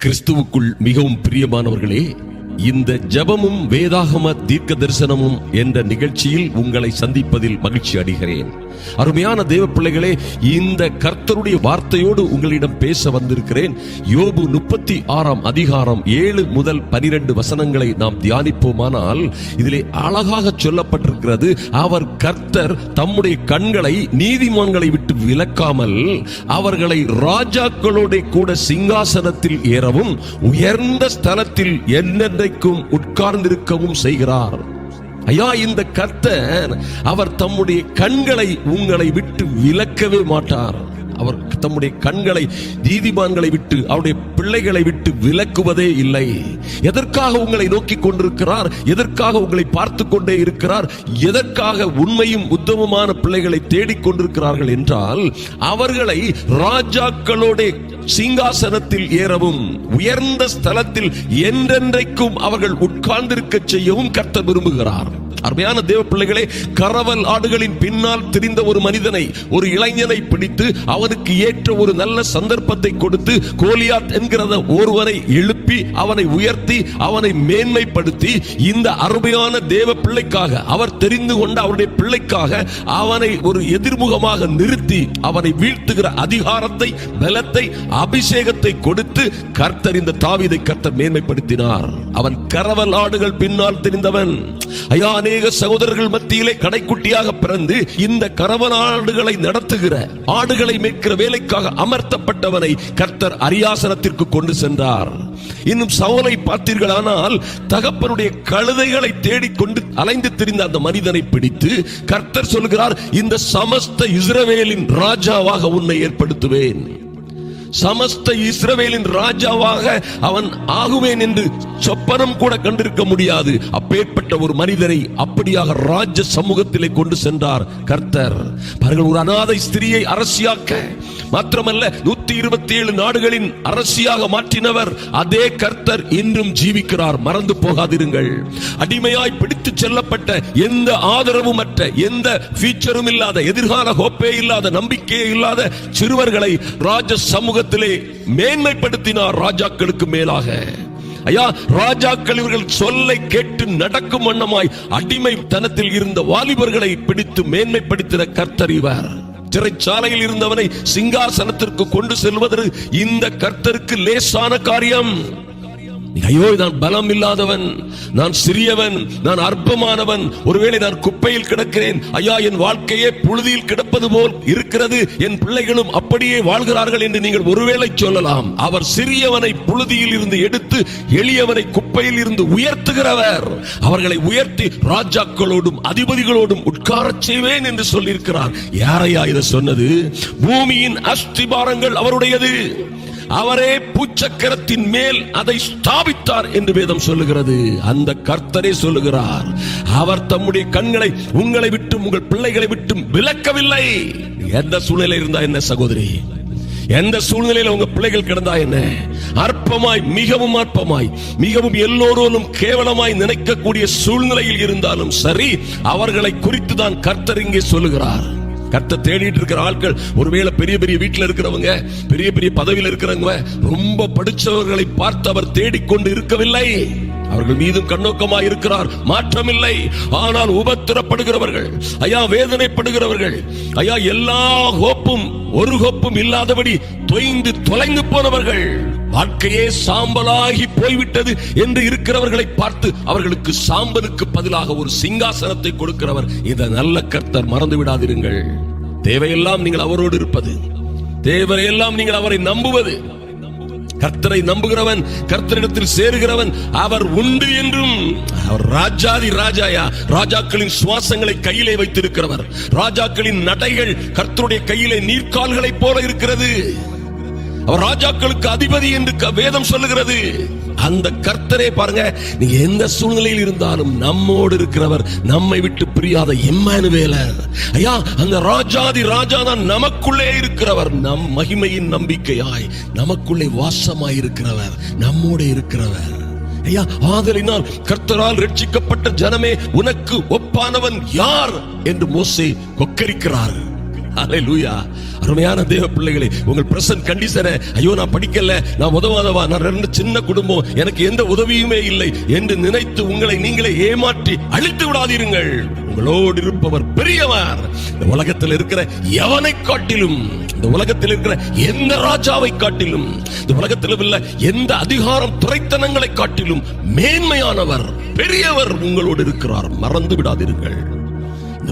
கிறிஸ்துவுக்குள் மிகவும் பிரியமானவர்களே இந்த ஜெபமும் வேதாகம தீர்க்க தரிசனமும் என்ற நிகழ்ச்சியில் உங்களை சந்திப்பதில் மகிழ்ச்சி அடைகிறேன். அருமையான தேவ பிள்ளைகளே இந்த கர்த்தருடைய வார்த்தையோடு உங்களிடம் பேச வந்திருக்கிறேன். யோபு முப்பத்தி ஆறாம் அதிகாரம் ஏழு முதல் பனிரெண்டு வசனங்களை நாம் தியானிப்போமானால் இதிலே அழகாக சொல்லப்பட்டிருக்கிறது அவர் கர்த்தர் தம்முடைய கண்களை நீதிமான்களை விட்டு விலக்காமல் அவர்களை ராஜாக்களோட கூட சிங்காசனத்தில் ஏறவும் உயர்ந்த ஸ்தலத்தில் என்னென்ன என்னென்றைக்கும் உட்கார்ந்திருக்கவும் செய்கிறார். ஐயா இந்த கர்த்தர் அவர் தம்முடைய கண்களை உங்களை விட்டு விலக்கவே மாட்டார். அவர் தம்முடைய கண்களை நீதிமான்களை விட்டு அவருடைய பிள்ளைகளை விட்டு விலக்குவதே இல்லை. எதற்காக உங்களை நோக்கி கொண்டிருக்கிறார்? எதற்காக உங்களை பார்த்து கொண்டே இருக்கிறார்? எதற்காக உண்மையும் உத்தமமான பிள்ளைகளை தேடிக் கொண்டிருக்கிறார்கள் என்றால் அவர்களை ராஜாக்களோட சிங்காசனத்தில் ஏறவும் உயர்ந்த ஸ்தலத்தில் என்றென்றைக்கும் அவர்கள் உட்கார்ந்திருக்க செய்யவும் கர்த்தர் விரும்புகிறார். அருமையான தேவ பிள்ளைகளே கரவல் ஆடுகளின் பின்னால் திரிந்த ஒரு மனிதனை ஒரு இளைஞனை பிடித்து அவனுக்கு ஏற்ற ஒரு நல்ல சந்தர்ப்பத்தை கொடுத்து கோலியாத் என்கிறத ஒருவனை எழுப்பி அவனை உயர்த்தி அவனை மேன்மைப்படுத்தி இந்த அருமையான தேவ பிள்ளைக்காக அவர் தெரிந்து கொண்ட அவருடைய பிள்ளைக்காக அவனை ஒரு எதிர்முகமாக நிறுத்தி அவனை வீழ்த்துகிற அதிகாரத்தை பலத்தை அபிஷேகத்தை கொடுத்து கர்த்தர் இந்த தாவிதை கர்த்தர் மேன்மைப்படுத்தினார். அவன் கரவல் ஆடுகள் பின்னால் தெரிந்தவன். ஐயா அநேக சகோதரர்கள் மத்தியிலே கடைக்குட்டியாக பிறந்து இந்த கரவல் ஆடுகளை நடத்துகிற ஆடுகளை மேய்க்கிற வேலைக்காக அமர்த்தப்பட்டவனை கர்த்தர் அரியாசனத்திற்கு கொண்டு சென்றார். இன்னும் சவுலை பார்த்தீர்களானால் தகப்பனுடைய கழுதைகளை தேடிக்கொண்டு அலைந்து திரிந்த அந்த மனிதனை பிடித்து கர்த்தர் சொல்கிறார் இந்த சமஸ்த இஸ்ரவேலின் ராஜாவாக உன்னை ஏற்படுத்துவேன். சமஸ்த இஸ்ரவேலின் ராஜாவாக அவன் ஆகுவேன் என்று சொப்பனம் கூட கண்டிருக்க முடியாது. அப்பேற்பட்ட ஒரு மனிதரை அப்படியாக ராஜ சமூகத்திலே கொண்டு சென்றார் கர்த்தர். பாருங்கள் ஒரு அநாதை ஸ்திரியை அரசியாக்க மாத்திரமல்ல நூத்தி இருபத்தி ஏழு நாடுகளின் அரசியாக மாற்றினவர். அதே கர்த்தர் இன்றும் ஜீவிக்கிறார். மறந்து போகாதிருங்கள். அடிமையாய் பிடித்து செல்லப்பட்ட எந்த ஆதரவும் அற்ற எந்த ஃபியூச்சரும் இல்லாத எதிர்கால ஹோப்பே இல்லாத நம்பிக்கையே இல்லாத சிறுவர்களை ராஜ சமூகத்திலே மேன்மைப்படுத்தினார் ராஜாக்களுக்கு மேலாக. ஐயா ராஜாக்கள் இவர்கள் சொல்லை கேட்டு நடக்கும் வண்ணமாய் அடிமை தனத்தில் இருந்த வாலிபர்களை பிடித்து மேன்மைப்படுத்தின கர்த்தர் இவர். சிறைச்சாலையில் இருந்தவனை சிங்காசனத்திற்கு கொண்டு செல்வது இந்த கர்த்தருக்கு லேசான காரியம். ஐயோ நான் பலம் இல்லாதவன் நான் சிறியவன் நான் அற்பமானவன் ஒருவேளை நான் குப்பையில் கிடக்கிறேன் ஐயா என் வாழ்க்கையே புழுதியில் கிடப்பது போல் இருக்கிறது என் பிள்ளைகளும் அப்படியே வாழ்கிறார்கள் என்று நீங்கள் ஒருவேளை சொல்லலாம். அவர் சிறியவனை புழுதியில் இருந்து எடுத்து எளியவனை குப்பையில் இருந்து உயர்த்துகிறவர். அவர்களை உயர்த்தி ராஜாக்களோடும் அதிபதிகளோடும் உட்காரச் செய்வேன் என்று சொல்லியிருக்கிறார். யாரையா இதை சொன்னது? பூமியின் அஸ்திபாரங்கள் அவருடையது. அவரே பூச்சக்கரத்தின் மேல் அதை ஸ்தாபித்தார் என்று வேதம் சொல்லுகிறது. அந்த கர்த்தரே சொல்லுகிறார் அவர் தம்முடைய கண்களை உங்களை விட்டும் உங்கள் பிள்ளைகளை விட்டும் விலக்கவில்லை. எந்த சூழ்நிலை இருந்தா என்ன சகோதரி? எந்த சூழ்நிலையில உங்க பிள்ளைகள் கிடந்தா என்ன? அற்பமாய் மிகவும் அற்பமாய் மிகவும் எல்லோரும் கேவலமாய் நினைக்கக்கூடிய சூழ்நிலையில் இருந்தாலும் சரி அவர்களை குறித்து தான் கர்த்தர் இங்கே சொல்லுகிறார். கர்த்த தேடிட்டு இருக்கிற ஆட்கள் ஒருவேளை பெரிய பெரிய வீட்டில் இருக்கிறவங்க பெரிய பெரிய பதவியில் இருக்கிறவங்க ரொம்ப படிச்சவர்களை பார்த்து அவர் தேடிக்கொண்டு இருக்கவில்லை. அவர்கள் மீதும் கண்ணோக்கமாக இருக்கிறார் மாற்றமில்லை. ஆனால் உபத்திரப்படுகிறவர்கள் ஐயா வேதனைப்படுகிறவர்கள் ஐயா எல்லா ஹோப்பும் ஒரு ஹோப்பும் இல்லாதபடி தொய்ந்து தொலைந்து போனவர்கள். வாழ்க்கையே சாம்பலாகி போய்விட்டது என்று இருக்கிறவர்களை பார்த்து அவர்களுக்கு சாம்பலுக்கு பதிலாக ஒரு சிங்காசனத்தை கொடுக்கிறவர். இதை நல்ல கர்த்தர் மறந்து விடாதிருங்கள். தேவையெல்லாம் நீங்கள் அவரோடு இருப்பது. தேவையெல்லாம் நீங்கள் அவரை நம்புவது. கர்த்தரை நம்புகிறவன் கர்த்தரிடத்தில் சேருகிறவன் அவர் உண்டு என்றும் அவர் ராஜாதி ராஜாயா ராஜாக்களின் சுவாசங்களை கையிலே வைத்திருக்கிறவர். ராஜாக்களின் நடைகள் கர்த்தருடைய கையிலே நீர்க்கால்களைப் போல இருக்கிறது. அவர் ராஜாக்களுக்கு அதிபதி என்று வேதம் சொல்லுகிறது. அந்த கர்த்தரே பாருங்க நீங்க எந்த சூழ்நிலையில் இருந்தாலும் நம்மோடு இருக்கிறவர் நம்மை விட்டு பிரியாத இம்மானுவேலர் ஐயா அந்த ராஜாதி ராஜா தான் நமக்குள்ளே இருக்கிறவர். நம் மகிமையின் நம்பிக்கையாய் நமக்குள்ளே வாசமாய் இருக்கிறவர் நம்மோடு இருக்கிறவர். ஐயா ஆதலினால் கர்த்தரால் ரட்சிக்கப்பட்ட ஜனமே உனக்கு ஒப்பானவன் யார்? என்று மோசே கொக்கரிக்கிறார்கள். அல்லேலூயா அருமையான தேவ பிள்ளைகளே உங்கள் பிரசன்ட் கண்டிஷனை ஐயோ நான் படிக்கல நான் உதவாதவா நான் ரெண்டு சின்ன குடும்பம் எனக்கு எந்த உதவியுமே இல்லை என்று நினைத்து உங்களை நீங்களே ஏமாற்றி அழித்து விடாதீர்கள் உங்களோடு இருப்பவர் பெரியவர். இந்த உலகத்தில் இருக்கிற எவனை காட்டிலும் இந்த உலகத்தில் இருக்கிற எந்த ராஜாவை காட்டிலும் இந்த உலகத்தில் உள்ள எந்த அதிகாரம் துறைத்தனங்களை காட்டிலும் மேன்மையானவர் பெரியவர் உங்களோடு இருக்கிறார். மறந்து விடாதீர்கள்.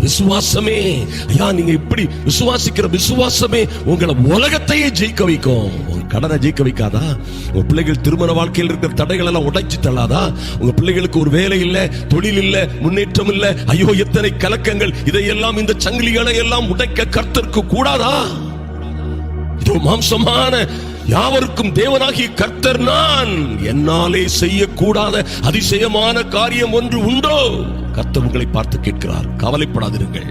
விசுவாசமே. ஐயா நீங்க இப்படி விசுவாசிக்கிற விசுவாசமே உங்களை உலகத்தையே ஜெயிக்க வைக்கும். உங்க கடனை ஜெயிக்க வைக்காதா? உங்க பிள்ளைகள் திருமண வாழ்க்கையில் இருக்கிற தடைகள் எல்லாம் உடைச்சு தள்ளாதா? உங்க பிள்ளைகளுக்கு ஒரு வேலை இல்ல தொழில் இல்ல முன்னேற்றம் இல்ல. ஐயோ எத்தனை கலக்கங்கள். இதையெல்லாம் இந்த சங்கிலிகளை எல்லாம் உடைக்க கர்த்தருக்கு கூடாதா? இதோ மாம்சமான யாவருக்கும் தேவனாகி கர்த்தர் நான். என்னாலே செய்யக்கூடாத அதிசயமான காரியம் ஒன்று உண்டோ? கர்த்தர் உங்களை பார்த்து கேட்கிறார். கவலைப்படாதிருங்கள்.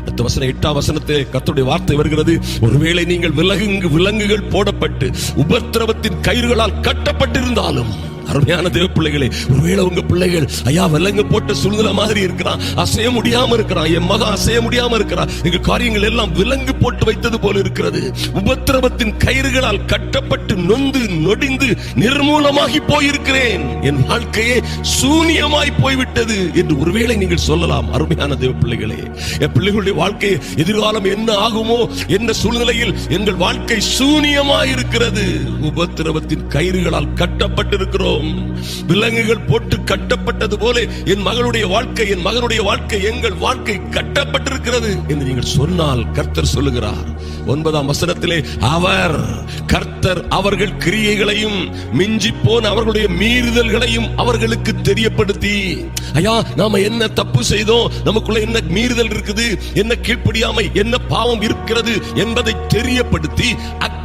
அடுத்த வசனம் எட்டாம் வசனத்தில் கத்துடைய வார்த்தை வருகிறது. ஒருவேளை நீங்கள் விலங்கு விலங்குகள் போடப்பட்டு உபத்திரவத்தின் கயிறுகளால் கட்டப்பட்டிருந்தாலும் அருமையான தேவ பிள்ளைகளே ஒருவேளை உங்க பிள்ளைகள் ஐயா விலங்கு போட்ட சூழ்நிலை மாதிரி இருக்கிறான் அசைய முடியாம இருக்கிறான் என் மகன் அசைய முடியாம இருக்கிறான் எங்க காரியங்கள் எல்லாம் விலங்கு போட்டு வைத்தது போல இருக்கிறது. உபத்திரவத்தின் கயிறுகளால் கட்டப்பட்டு நொந்து நொடிந்து நிர்மூலமாகி போயிருக்கிறேன். என் வாழ்க்கையே சூனியமாய் போய்விட்டது என்று ஒருவேளை நீங்கள் சொல்லலாம் அருமையான தேவ பிள்ளைகளே. என் பிள்ளைகளுடைய வாழ்க்கை எதிர்காலம் என்ன ஆகுமோ என்ன சூழ்நிலையில் எங்கள் வாழ்க்கை சூனியமாய் இருக்கிறது. உபத்திரவத்தின் கயிறுகளால் கட்டப்பட்டிருக்கிறோம். விலங்குகள் போட்டு கட்டப்பட்டது போல என் மகளுடைய வாழ்க்கை என் மகனுடைய வாழ்க்கை எங்கள் வாழ்க்கை கட்டப்பட்டிருக்கிறது என்று நீங்கள் சொன்னால் கர்த்தர் சொல்லுகிறார். ஒன்பதாம் வசனத்திலே அவர் கர்த்தர் அவர்கள் கிரியைகளையும் மிஞ்சி போன அவர்களுடைய மீறுதல்களையும் அவர்களுக்கு தெரியப்படுத்தி. ஐயா நாம என்ன தப்பு செய்தோம்? நமக்குள்ள என்ன மீறுதல் இருக்குது? என்ன கீழ்ப்படியாமை? என்ன பாவம் இருக்கிறது? என்பதை தெரியப்படுத்தி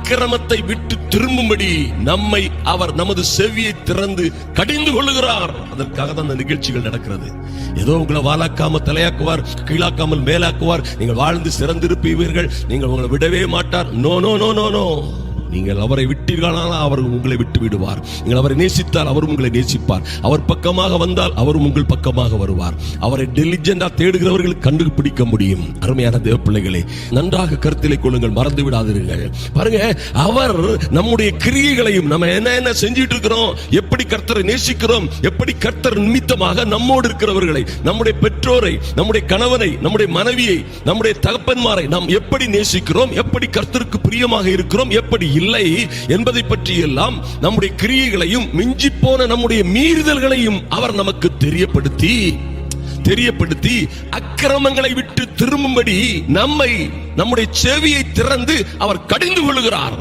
அக்கிரமத்தை விட்டு திரும்பும்படி நம்மை அவர் நமது செவியை திறந்து கடிந்து கொள்ளுகிறார். அதற்காக தான் அந்த நிகழ்ச்சிகள் நடக்கிறது. ஏதோ உங்களை வாழாக்காம தலையாக்குவார் கீழாக்காமல் மேலாக்குவார். நீங்கள் வாழ்ந்து சிறந்திருப்பீர்கள் நீங்கள் உங்களை விடவே மாட்டார். No no no no no நீங்கள் அவரை விட்டீர்களானால் அவர் உங்களை விட்டு விடுவார். நீங்கள் அவரை நேசித்தால் அவர் உங்களை நேசிப்பார். அவர் பக்கமாக வந்தால் அவரும் உங்கள் பக்கமாக வருவார். அவரை டெலிஜென்டா தேடுகிறவர்கள் கண்டுபிடிக்க முடியும். அருமையான தேவ பிள்ளைகளே நன்றாக கருத்திலே கொள்ளுங்கள் மறந்து விடாதீர்கள். பாருங்க அவர் நம்முடைய கிரியைகளையும் நம்ம என்ன என்ன செஞ்சிட்டு இருக்கிறோம் எப்படி கர்த்தரை நேசிக்கிறோம்? எப்படி கர்த்தர் நிமித்தமாக நம்மோடு இருக்கிறவர்களை நம்முடைய பெற்றோரை நம்முடைய கணவனை நம்முடைய மனைவியை நம்முடைய தகப்பன்மாரை நாம் எப்படி நேசிக்கிறோம்? எப்படி கர்த்தருக்கு பிரியமாக இருக்கிறோம்? எப்படி இல்லை என்பதை பற்றி எல்லாம் நம்முடைய கிரியைகளையும் மிஞ்சி போன நம்முடைய மீறுதல்களையும் அவர் நமக்கு தெரியப்படுத்தி தெரியப்படுத்தி அக்கிரமங்களை விட்டு திரும்பும்படி நம்மை நம்முடைய செவியை திறந்து அவர் கடிந்து கொள்கிறார்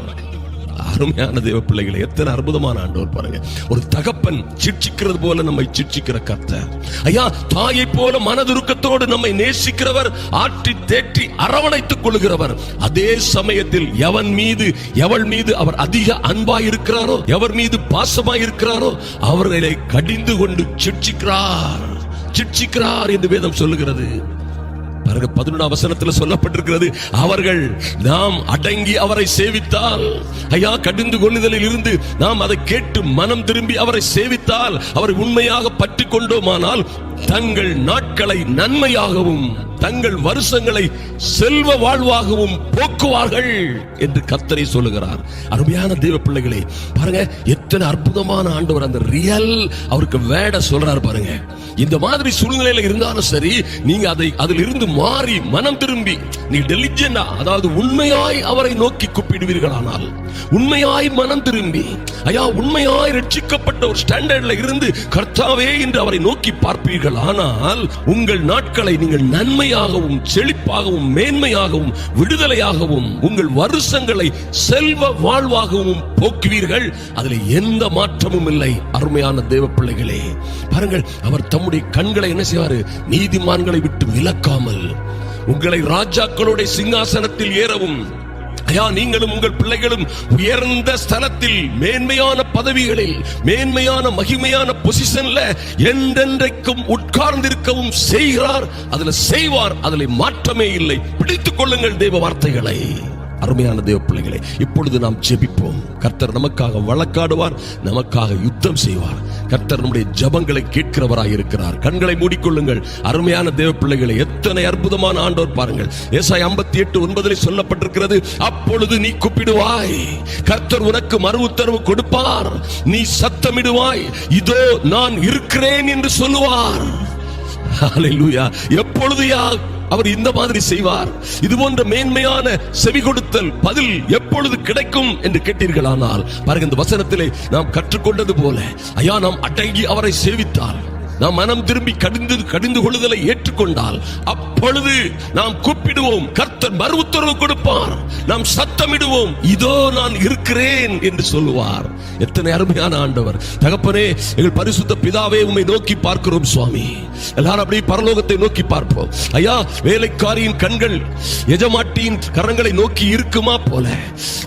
அருமையான தேவ பிள்ளைகளை எத்தனை அற்புதமான ஆண்டவர் பாருங்க. ஒரு தகப்பன் சிட்சிக்கிறது போல நம்மை சிட்சிக்கிற கர்த்த ஐயா தாயை போல மனதுருக்கத்தோடு நம்மை நேசிக்கிறவர் ஆற்றி தேற்றி அரவணைத்துக் கொள்கிறவர் அதே சமயத்தில் எவன் மீது எவள் மீது அவர் அதிக அன்பாய் இருக்கிறாரோ எவர் மீது பாசமாய் இருக்கிறாரோ அவர்களை கடிந்து கொண்டு சிட்சிக்கிறார் சிட்சிக்கிறார் என்று வேதம் சொல்லுகிறது. பாருங்க பதினொன்றாம் வசனத்தில் சொல்லப்பட்டிருக்கிறது அவர்கள் நாம் அடங்கி அவரை சேவித்தால் ஐயா கடிந்து கொள்ளுதலில் இருந்து நாம் அதை கேட்டு மனம் திரும்பி அவரை சேவித்தால் அவரை உண்மையாக பற்றி கொண்டோமானால் தங்கள் நாட்களை நன்மையாகவும் தங்கள் வருஷங்களை செல்வ வாழ்வாகவும் போக்குவார்கள் என்று கத்தரை சொல்லுகிறார். அருமையான தெய்வ பிள்ளைகளே பாருங்க எத்தனை அற்புதமான ஆண்டவர் அந்த ரியல் அவருக்கு வேட சொல்றாரு பாருங்க. இந்த மாதிரி சூழ்நிலையில இருந்தாலும் சரி நீங்க அதை அதில் இருந்து மாறி மனம் திரும்பி நீ டெலிஜெண்டா அதாவது உண்மையாய் அவரை நோக்கி கூப்பிடுவீர்களானால் உண்மையாய் மனம் திரும்பி ஐயா உண்மையாய் ரட்சிக்கப்பட்ட ஒரு ஸ்டாண்டர்ட்ல இருந்து கர்த்தாவே என்று அவரை நோக்கி பார்ப்பீர்கள் ஆனால் உங்கள் நாட்களை நீங்கள் நன்மை நன்மையாகவும் செழிப்பாகவும் மேன்மையாகவும் விடுதலையாகவும் உங்கள் வருஷங்களை செல்வ வாழ்வாகவும் போக்குவீர்கள். அதில் எந்த மாற்றமும் இல்லை அருமையான தேவ பிள்ளைகளே பாருங்கள் அவர் தம்முடைய கண்களை என்ன செய்வாரு? நீதிமான்களை விட்டு விலக்காமல் உங்களை ராஜாக்களுடைய சிங்காசனத்தில் ஏறவும் ஐயா நீங்களும் உங்கள் பிள்ளைகளும் உயர்ந்த ஸ்தலத்தில் மேன்மையான பதவிகளில் மேன்மையான மகிமையான பொசிஷன்ல என்றென்றைக்கும் உட்கார்ந்திருக்கவும் செய்கிறார் அதுல செய்வார் அதில் மாற்றமே இல்லை. பிடித்துக் கொள்ளுங்கள் தேவ வார்த்தைகளை. அருமையான தேவ பிள்ளைகளே இப்பொழுது நாம் ஜெபிப்போம். கர்த்தர் நமக்காக வழக்காடுவார் நமக்காக யுத்தம் செய்வார். கர்த்தர் நம்முடைய ஜபங்களை கேட்கிறவராக இருக்கிறார். கண்களை மூடிக்கொள்ளுங்கள். அருமையான தேவ பிள்ளைகளை எத்தனை அற்புதமான ஆண்டோர் பாருங்கள். ஏசாய் ஐம்பத்தி எட்டு ஒன்பதில் சொல்லப்பட்டிருக்கிறது அப்பொழுது நீ கூப்பிடுவாய். கர்த்தர் உனக்கு மறு உத்தரவு கொடுப்பார். நீ சத்தமிடுவாய். இதோ நான் இருக்கிறேன் என்று சொல்லுவார். எப்பொழுது யா அவர் இந்த மாதிரி செய்வார். இது போன்ற மேன்மையான செவி கொடுத்தல் பதில் எப்பொழுது கிடைக்கும் என்று கேட்டீர்களானால் பாருங்க இந்த வசனத்திலே நாம் கற்றுக்கொண்டது போல ஐயா நாம் அடங்கி அவரை சேவித்தால் நாம் மனம் திரும்பி கடிந்து கடிந்து கொள்ளுதலை ஏற்றுக்கொண்டால் அப்பொழுது நாம் கூப்பிடுவோம் கர்த்தர் மறு உத்தரவு கொடுப்பார். நாம் சத்தமிடுவோம் இதோ நான் இருக்கிறேன் என்று சொல்லுவார். எத்தனை அருமையான ஆண்டவர். தகப்பனே எங்கள் பரிசுத்த பிதாவே உண்மை நோக்கி பார்க்கிறோம் சுவாமி. எல்லாரும் அப்படியே பரலோகத்தை நோக்கி பார்ப்போம். ஐயா வேலைக்காரியின் கண்கள் எஜமாட்டியின் கரங்களை நோக்கி இருக்குமா போல.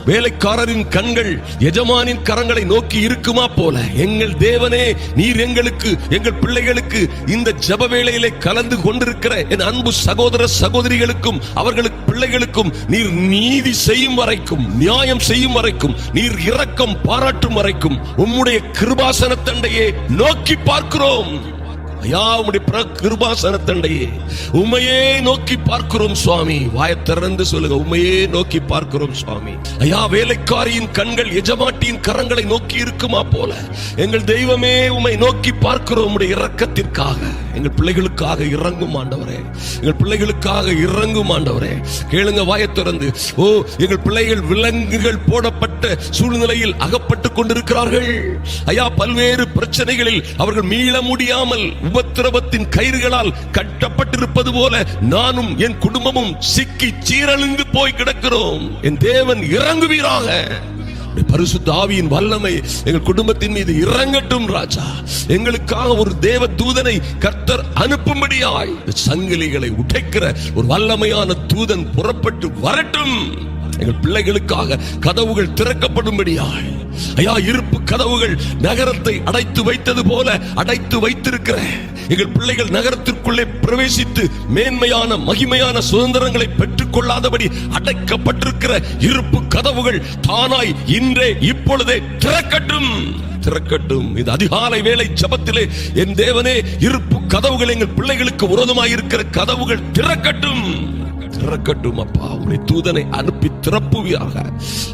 வேலைக்காரரின் கண்கள் எஜமானின் கரங்களை நோக்கி இருக்குமா போல. எங்கள் தேவனே நீர் எங்களுக்கு எங்கள் பிள்ளை பிள்ளைகளுக்கு இந்த ஜப வேளையிலே கலந்து கொண்டிருக்கிற என் அன்பு சகோதர சகோதரிகளுக்கும் அவர்களுக்கு பிள்ளைகளுக்கும் நீர் நீதி செய்யும் வரைக்கும் நியாயம் செய்யும் வரைக்கும் நீர் இரக்கம் பாராட்டும் வரைக்கும் உம்முடைய கிருபாசன தண்டையே நோக்கி பார்க்கிறோம். ஐயா உடைய பிர- உண்மையே நோக்கி பார்க்கிறோம் சுவாமி. வாயை திறந்து சொல்லுங்க உண்மையே நோக்கி பார்க்கிறோம் சுவாமி. ஐயா வேலைக்காரியின் கண்கள் எஜமாட்டியின் கரங்களை நோக்கி இருக்குமா போல. எங்கள் தெய்வமே உம்மை நோக்கி பார்க்கிறோம் உடைய இரக்கத்திற்காக. எங்கள் பிள்ளைகளுக்காக இறங்கும் ஆண்டவரே. எங்கள் பிள்ளைகளுக்காக இறங்கும் ஆண்டவரே. கேளுங்க வாயை திறந்து. ஓ எங்கள் பிள்ளைகள் விலங்குகள் போடப்பட்ட சூழ்நிலையில் அகப்பட்டு கொண்டிருக்கிறார்கள். ஐயா பல்வேறு பிரச்சனைகளில் அவர்கள் மீள முடியாமல் உபத்திரவத்தின் கயிறுகளால் கட்டப்பட்டிருப்பது போல நானும் என் குடும்பமும் சிக்கி சீரழிந்து போய் கிடக்கிறோம். என் தேவன் இறங்குவீராக. பரிசுத்த ஆவியின் வல்லமை எங்கள் குடும்பத்தின் மீது இறங்கட்டும் ராஜா. எங்களுக்காக ஒரு தேவ தூதனை கர்த்தர் அனுப்பும்படியாய். சங்கிலிகளை உடைக்கிற ஒரு வல்லமையான தூதன் புறப்பட்டு வரட்டும். எங்கள் பிள்ளைகளுக்காக கதவுகள் திறக்கப்படும்படியாய். ஐயா இருப்பு கதவுகள் நகரத்தை அடைத்து வைத்தது போல அடைத்து வைத்திருக்கிற எங்கள் பிள்ளைகள் நகரத்திற்குள்ளே பிரவேசித்து மேன்மையான மகிமையான சுதந்திரங்களை பெற்றுக் கொள்ளாதபடி அடைக்கப்பட்டிருக்கிற இருப்பு கதவுகள் தானாய் இன்றே இப்பொழுதே திறக்கட்டும். திறக்கட்டும். இது அதிகாலை வேலை ஜபத்திலே என் தேவனே இருப்பு கதவுகள் எங்கள் பிள்ளைகளுக்கு உரதமாயிருக்கிற கதவுகள் திறக்கட்டும். திறக்கட்டும் அப்பா உடைய தூதனை அனுப்பி திறப்புவியாக.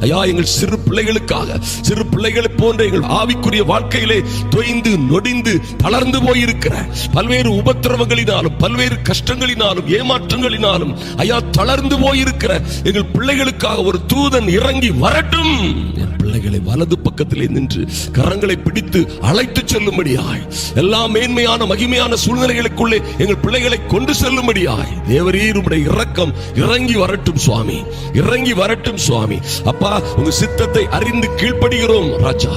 ஐயா எங்கள் சிறு பிள்ளைகளுக்காக சிறு பிள்ளைகளை போன்ற எங்கள் ஆவிக்குரிய வாழ்க்கையிலே தொய்ந்து நொடிந்து தளர்ந்து போயிருக்கிற பல்வேறு உபத்திரவங்களினாலும் பல்வேறு கஷ்டங்களினாலும் ஏமாற்றங்களினாலும் ஐயா தளர்ந்து போயிருக்கிற எங்கள் பிள்ளைகளுக்காக ஒரு தூதன் இறங்கி வரட்டும். என் பிள்ளைகளை வலது பக்கத்திலே நின்று கரங்களை பிடித்து அழைத்து செல்லும்படியாய். எல்லா மேன்மையான மகிமையான சூழ்நிலைகளுக்குள்ளே எங்கள் பிள்ளைகளை கொண்டு செல்லும்படியாய். தேவரீர் உம்முடைய இரக்கம் இறங்கி வரட்டும் சுவாமி. இறங்கி வரட்டும் சுவாமி. அப்பா உங்க சித்தத்தை அறிந்து கீழ்ப்படுகிறோம் ராஜா.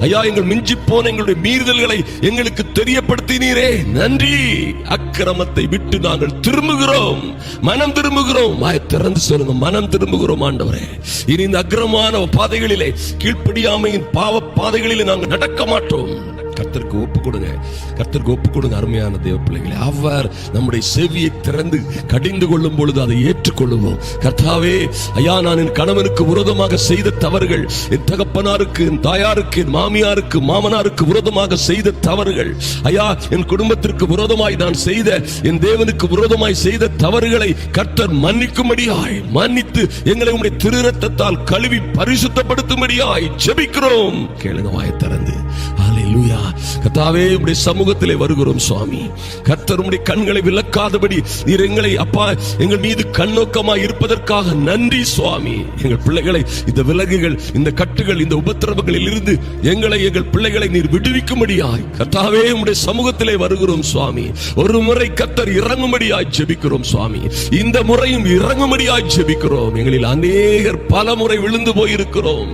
ஐயா எங்கள் மிஞ்சி போன எங்களுடைய மீறுதல்களை எங்களுக்கு தெரியப்படுத்தினீரே. நன்றி. அக்கிரமத்தை விட்டு நாங்கள் திரும்புகிறோம். மனம் திரும்புகிறோம். திறந்து சொல்லுங்க மனம் திரும்புகிறோம் ஆண்டவரே. இனி இந்த அக்கிரமான பாதைகளிலே கீழ்ப்படியாமையின் பாவ பாதைகளிலே நாங்கள் நடக்க மாட்டோம். கர்த்தருக்கு ஒப்பு கொடுங்க கர்த்தருக்கு ஒப்பு கொடுங்க அருமையான தேவ பிள்ளைகளை அவர் நம்முடைய செவியை திறந்து கடிந்து கொள்ளும் பொழுது அதை ஏற்று ஏற்றுக்கொள்ளுவோம் கர்த்தாவே ஐயா நான் என் கணவனுக்கு விரோதமாக செய்த தவறுகள் என் தகப்பனாருக்கு என் தாயாருக்கு என் மாமியாருக்கு மாமனாருக்கு விரோதமாக செய்த தவறுகள் ஐயா என் குடும்பத்திற்கு விரோதமாய் நான் செய்த என் தேவனுக்கு விரோதமாய் செய்த தவறுகளை கர்த்தர் மன்னிக்கும்படியாய் மன்னித்து எங்களை உடைய திருரத்தத்தால் கழுவி பரிசுத்தப்படுத்தும்படியாய் ஜெபிக்கிறோம். கேளுங்க வாய திறந்து. ஹalleluya. கர்த்தாவே உம்முடைய சமூகத்திலே வருகிறோம் சுவாமி. கர்த்தர் உம்முடைய கண்களை விலக்காதபடி நீர் எங்களை அப்பா எங்கள் மீது கண்ணோ கண்ணோக்கமாய் இருப்பதற்காக நன்றி சுவாமி. எங்கள் பிள்ளைகளை இந்த விலகுகள் இந்த கட்டுகள் இந்த உபத்திரவங்களில் இருந்து எங்களை எங்கள் பிள்ளைகளை நீர் விடுவிக்கும்படியாய் கத்தாவே உடைய சமூகத்திலே வருகிறோம் சுவாமி. ஒரு முறை கத்தர் இறங்கும்படியாய் ஜெபிக்கிறோம் சுவாமி. இந்த முறையும் இறங்கும்படியாய் ஜெபிக்கிறோம். எங்களில் அநேகர் பல முறை விழுந்து போயிருக்கிறோம்.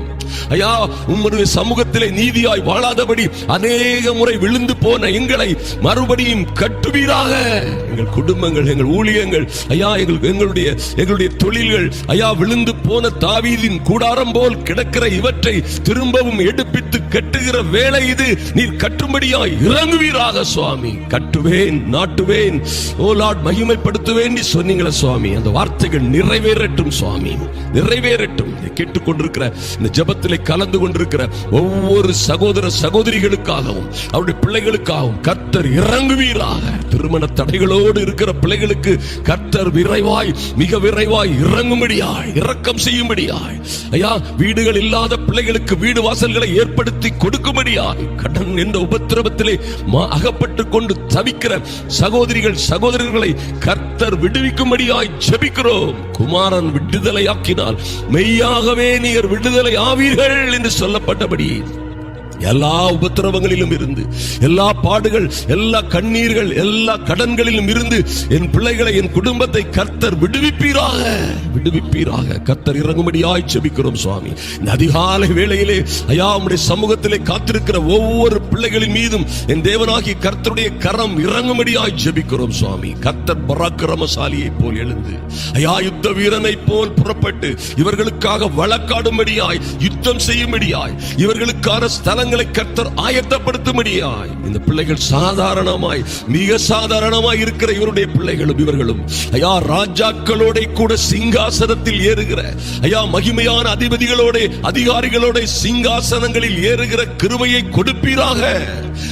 ஐயா உம்முடைய சமூகத்திலே நீதியாய் வாழாதபடி அநேக முறை முறை விழுந்து போன எங்களை மறுபடியும் கட்டுவீராக. எங்கள் குடும்பங்கள் எங்கள் ஊழியங்கள் ஐயா எங்கள் எங்களுடைய எங்களுடைய தொழில்கள் ஐயா விழுந்து போன தாவீதின் கூடாரம் போல் கிடக்கிற இவற்றை திரும்பவும் எடுப்பித்து கட்டுகிற வேலை இது. நீர் கட்டும்படியாய் இறங்குவீராக சுவாமி. கட்டுவேன் நாட்டுவேன். ஓ லார்ட் மகிமைப்படுத்துவேன் சொன்னீங்களே சுவாமி. அந்த வார்த்தைகள் நிறைவேறட்டும் சுவாமி. நிறைவேறட்டும். கேட்டுக்கொண்டிருக்கிற இந்த ஜபத்திலே கலந்து கொண்டிருக்கிற ஒவ்வொரு சகோதர சகோதரிகளுக்காகவும் அவருடைய பிள்ளைகளுக்காகவும் கர்த்தர் இறங்குவீராக. திருமண தடைகளோடு இருக்கிற பிள்ளைகளுக்கு கர்த்தர் விரைவாய் மிக விரைவாய் இறங்கும்படியாய் இரக்கம் செய்யும்படியாய். ஐயா வீடுகள் இல்லாத பிள்ளைகளுக்கு வீடு வாசல்களை ஏற்படுத்தி கொடுக்கும்படியாய் கடன் என்ற உபத்திரவத்திலே அகப்பட்டு கொண்டு தவிக்கிற சகோதரிகள் சகோதரர்களை கர்த்தர் விடுவிக்கும்படியாய் ஜெபிக்கிறோம். குமாரன் விடுதலையாக்கினால் மெய்யா மெய்யாகவே நீர் விடுதலை ஆவீர்கள் என்று சொல்லப்பட்டபடி எல்லா உபத்திரவங்களிலும் இருந்து எல்லா பாடுகள் எல்லா கண்ணீர்கள் எல்லா கடன்களிலும் இருந்து என் பிள்ளைகளை என் குடும்பத்தை கர்த்தர் விடுவிப்பீராக விடுவிப்பீராக. கர்த்தர் இறங்கும்படியாய் செபிக்கிறோம் சுவாமி. இந்த அதிகாலை வேளையிலே ஐயா உடைய சமூகத்திலே காத்திருக்கிற ஒவ்வொரு பிள்ளைகளின் மீதும் என் தேவனாகி கர்த்தருடைய கரம் இறங்கும்படியாய் ஜெபிக்கிறோம் சுவாமி. கர்த்தர் பராக்கிரமசாலியை போல் எழுந்து ஐயா யுத்த வீரனை போல் புறப்பட்டு இவர்களுக்காக வழக்காடும்படியாய் யுத்தம் செய்யும்படியாய் இவர்களுக்கான ஸ்தலங்கள் கர்த்தர் ஆயத்தப்படுத்தும்படியாய். இந்த பிள்ளைகள் சாதாரணமாய் மிக சாதாரணமாய் இருக்கிற இவருடைய பிள்ளைகளும் இவர்களும். ஐயா ராஜாக்களோட கூட சிங்காசனத்தில் ஏறுகிற ஐயா மகிமையான அதிபதிகளோட அதிகாரிகளோட சிங்காசனங்களில் ஏறுகிற கிருபையை கொடுப்பீராக.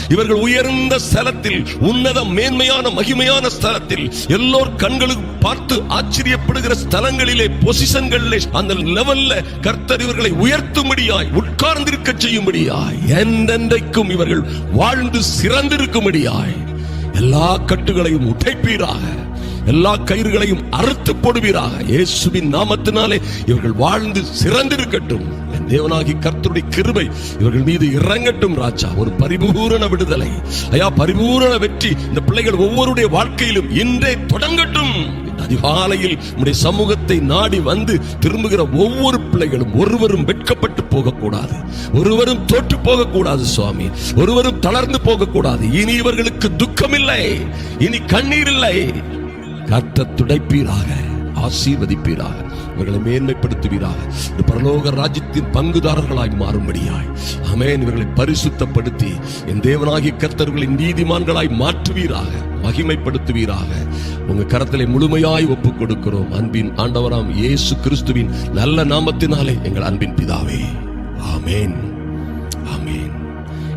இவர்கள் உயர்ந்த ஸ்தலத்தில் உன்னத மேன்மையான மகிமையான ஸ்தலத்தில் எல்லோர் கண்களுக்கு பார்த்து ஆச்சரியப்படுகிற ஸ்தலங்களிலே பொசிஷன்களிலே அந்த லெவல்ல கர்த்தர் இவர்களை உயர்த்தும்படியாய் உட்கார்ந்திருக்க செய்யும்படியாய் என்றென்றைக்கும் இவர்கள் வாழ்ந்து சிறந்திருக்கும்படியாய் எல்லா கட்டுகளையும் உடைப்பீராக எல்லா கயிறுகளையும் அறுத்து போடுவீராக. இயேசுவின் நாமத்தினாலே இவர்கள் வாழ்ந்து சிறந்திருக்கட்டும். தேவனாகி கர்த்தருடைய கிருபை இவர்கள் மீது இறங்கட்டும் ராஜா. ஒரு பரிபூரண விடுதலை. ஐயா பரிபூரண வெற்றி. இந்த பிள்ளைகள் ஒவ்வொருடைய வாழ்க்கையிலும் இன்றே தொடங்கட்டும். அதிகாலையில் உடைய சமூகத்தை நாடி வந்து திரும்புகிற ஒவ்வொரு பிள்ளைகளும் ஒருவரும் வெட்கப்பட்டு போகக்கூடாது. ஒருவரும் தோற்று போகக்கூடாது சுவாமி. ஒருவரும் தளர்ந்து போகக்கூடாது. இனி இவர்களுக்கு துக்கமில்லை. இனி கண்ணீர் இல்லை. கர்த்த துடைப்பீராக ஆசீர்வதிப்பீராக. இவர்களை மேன்மைப்படுத்துவீராக. இந்த பரலோக ராஜ்யத்தின் பங்குதாரர்களாய் மாறும்படியாய். அமேன் இவர்களை பரிசுத்தப்படுத்தி என் தேவனாகிய கர்த்தர்களின் நீதிமான்களாய் மாற்றுவீராக மகிமைப்படுத்துவீராக. உங்க கரத்திலே முழுமையாய் ஒப்புக் கொடுக்கிறோம் அன்பின் ஆண்டவராம் இயேசு கிறிஸ்துவின் நல்ல நாமத்தினாலே எங்கள் அன்பின் பிதாவே. ஆமேன். ஆமேன்.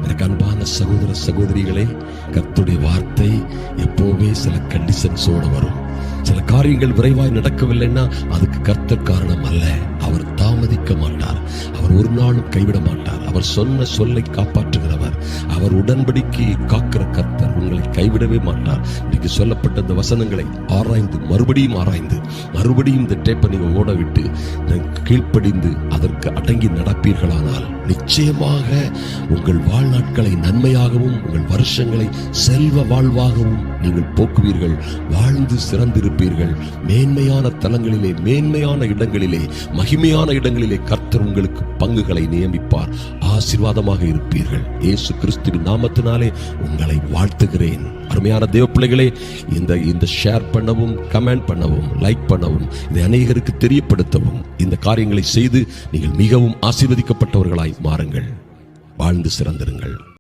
எனக்கு அன்பான சகோதர சகோதரிகளே கத்துடைய வார்த்தை எப்போவே சில கண்டிஷன்ஸோடு வரும். சில காரியங்கள் விரைவாய் நடக்கவில்லைன்னா அதுக்கு கர்த்தர் காரணம் அல்ல. அவர் தாமதிக்க மாட்டார். அவர் ஒரு நாளும் கைவிட மாட்டார். அவர் சொன்ன சொல்லை காப்பாற்றுகிறவர். அவர் உடன்படிக்கையை காக்கிற கர்த்தர் உங்களை கைவிடவே மாட்டார். இன்னைக்கு சொல்லப்பட்ட இந்த வசனங்களை ஆராய்ந்து மறுபடியும் ஆராய்ந்து மறுபடியும் இந்த டேப்பை நீங்கள் ஓட விட்டு கீழ்ப்படிந்து அதற்கு அடங்கி நடப்பீர்களானால் நிச்சயமாக உங்கள் வாழ்நாட்களை நன்மையாகவும் உங்கள் வருஷங்களை செல்வ வாழ்வாகவும் நீங்கள் போக்குவீர்கள் வாழ்ந்து சிறந்திருப்பீர்கள். மேன்மையான தலங்களிலே மேன்மையான இடங்களிலே மகிமையான இடங்களிலே கர்த்தர் உங்களுக்கு பங்குகளை நியமிப்பார். ஆசீர்வாதமாக இருப்பீர்கள். இயேசு கிறிஸ்துவின் நாமத்தினாலே உங்களை வாழ்த்துகிறேன். அருமையான தேவ பிள்ளைகளே இந்த இந்த ஷேர் பண்ணவும் கமெண்ட் பண்ணவும் லைக் பண்ணவும் இதை அநேகருக்கு தெரியப்படுத்தவும் இந்த காரியங்களை செய்து நீங்கள் மிகவும் ஆசீர்வதிக்கப்பட்டவர்களாய் மாறுங்கள். வாழ்ந்து சிறந்திருங்கள்.